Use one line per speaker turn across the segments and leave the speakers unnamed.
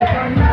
Thank you.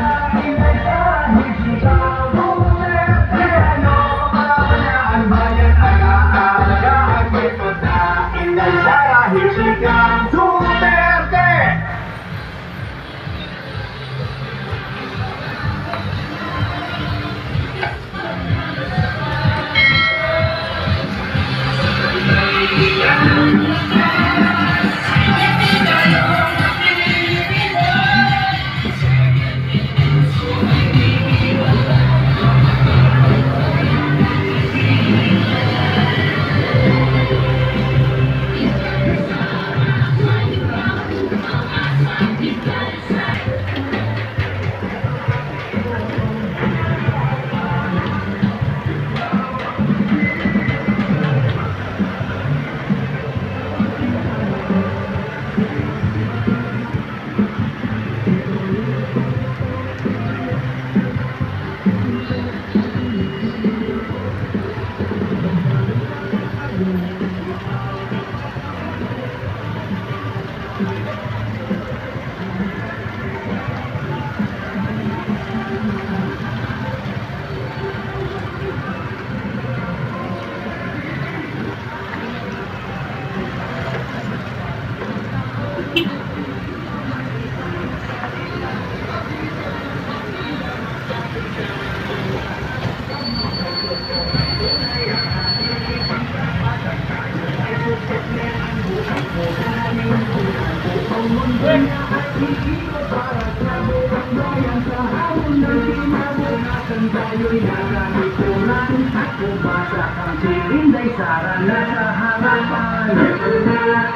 Indah harapan,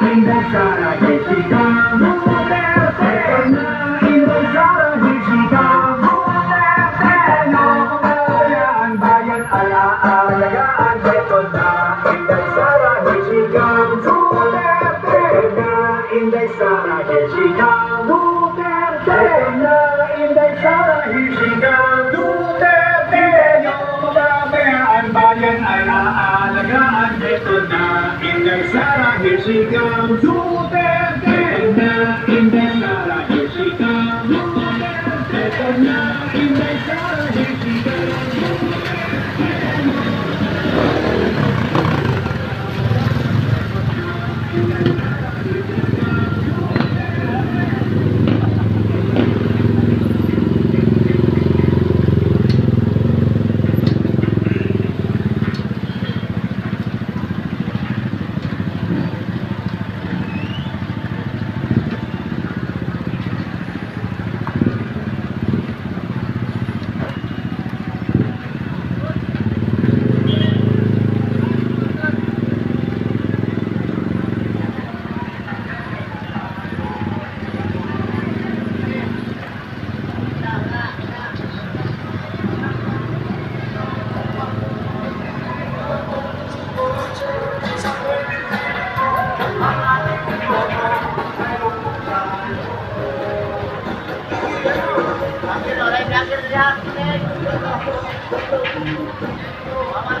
indah cara kita, model pena, indah cara kita, model pena, bayan bayan ala ayaan. natin ay aalagaan Ito na Inday Sara, here she comes Duterte na Inday Sara, here she comes Ito na Inday Sara, here she comes Thank you.
আমার